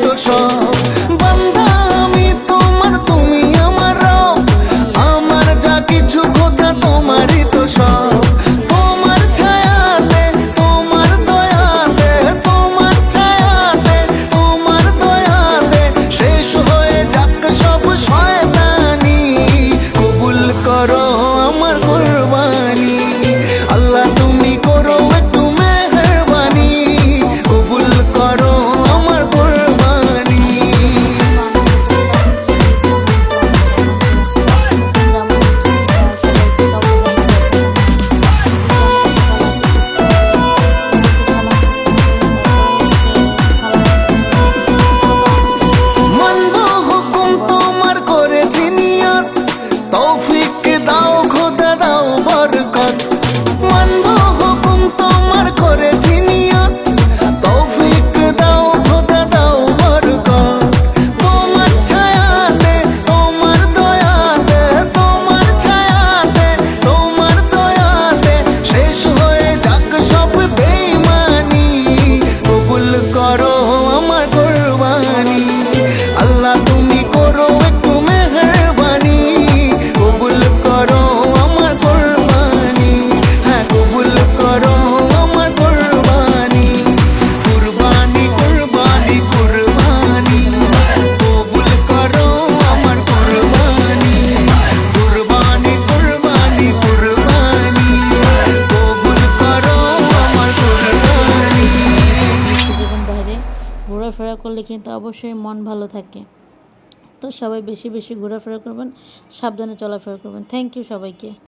都说 করলে কিন্তু অবশ্যই মন ভালো থাকে। তো সবাই বেশি বেশি ঘোরাফেরা করবেন, সাবধানে চলাফেরা করবেন। থ্যাংক ইউ সবাইকে।